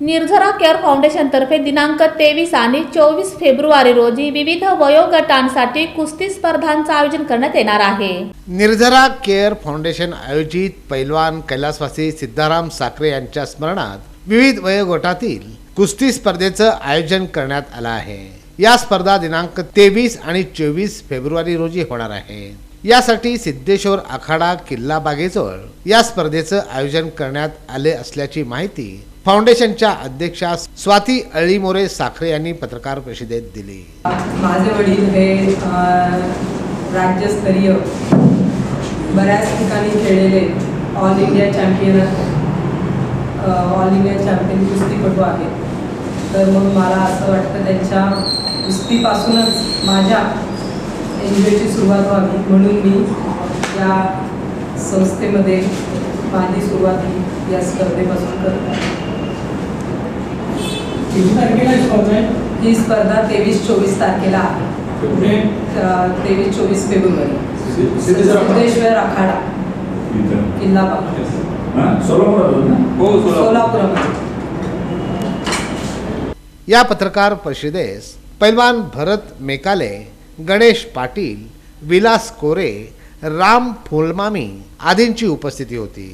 निर्झरा care फाउंडेशनतर्फे दिनांक तेवीस आणि चोवीस फेब्रुवारी रोजी विविध वयोगटांसाठी कुस्ती स्पर्धांचं आयोजन करण्यात येणार आहे. निर्झरा केअर फाउंडेशन आयोजित पैलवान कैलासवासी सिद्धाराम साखरे यांच्या स्मरणात विविध वयोगटातील कुस्ती स्पर्धेचं आयोजन करण्यात आलं आहे. या स्पर्धा दिनांक तेवीस आणि चोवीस फेब्रुवारी रोजी होणार आहे. यासाठी सिद्धेश्वर आखाडा किल्ला बागेजवळ या स्पर्धेचं आयोजन करण्यात आले असल्याची माहिती फाउंडेशनच्या अध्यक्षा स्वाती अळीमोरे साखरे यांनी पत्रकार परिषदेत दिली. माझे वडील हे राज्यस्तरीय बऱ्याच ठिकाणी खेळलेले all India champion all India champion कुस्तीपटू आहेत. तर मग मला असं वाटतं त्यांच्या कुस्तीपासूनच माझ्या एन्जॉयची सुरुवात व्हावी म्हणून मी या संस्थेमध्ये माझी सुरुवात ही या स्पर्धेपासून करत आहे. ही स्पर्धा ही तेवीस चोवीस तारखेला आहे. तेवीस चोवीस फेब्रुवारी. सिद्धेश्वर आखाडा. किल्ला बाग हा, या पत्रकार परिषदेस पैलवान भरत मेकाले गणेश पाटील विलास कोरे राम फुलमामी आदींची उपस्थिती होती.